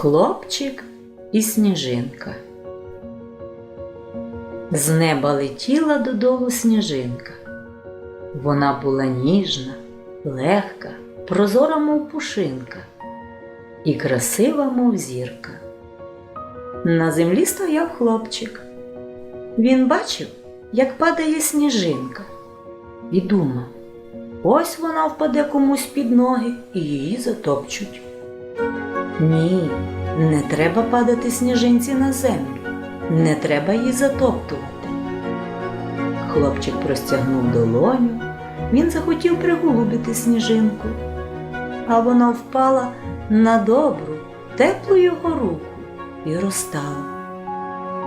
Хлопчик і сніжинка. З неба летіла додолу сніжинка. Вона була ніжна, легка, прозора, мов пушинка, і красива, мов зірка. На землі стояв хлопчик. Він бачив, як падає сніжинка, і думав, ось вона впаде комусь під ноги і її затопчуть. Ні, не треба падати сніжинці на землю, не треба її затоптувати. Хлопчик простягнув долоню, він захотів приголубити сніжинку, а вона впала на добру, теплу його руку і розтала.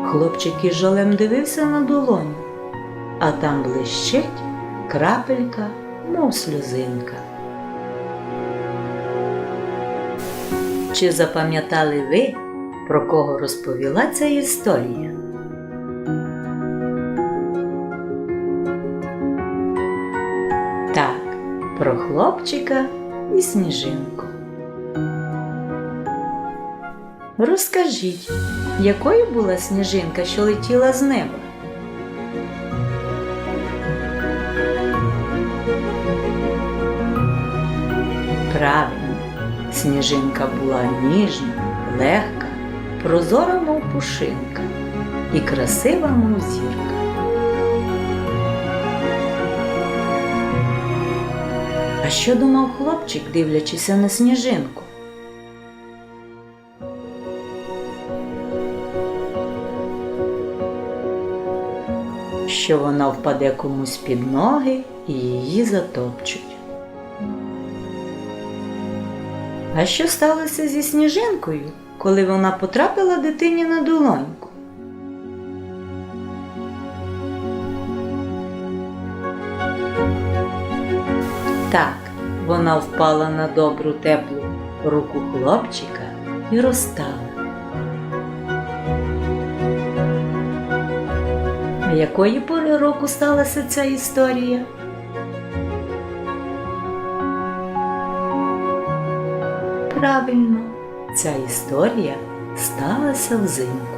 Хлопчик із жалем дивився на долоню, а там блищить крапелька, мов сльозинка. Чи запам'ятали ви, про кого розповіла ця історія? Так, про хлопчика і сніжинку. Розкажіть, якою була сніжинка, що летіла з неба? Правильно, сніжинка була ніжна, легка, прозора, мов пушинка, і красива, мов зірка. А що думав хлопчик, дивлячися на сніжинку? Що вона впаде комусь під ноги і її затопчуть. А що сталося зі сніжинкою, коли вона потрапила дитині на долоньку? Так, вона впала на добру теплу руку хлопчика і розтала. А якої пори року сталася ця історія? Правильно, ця історія сталася взимку.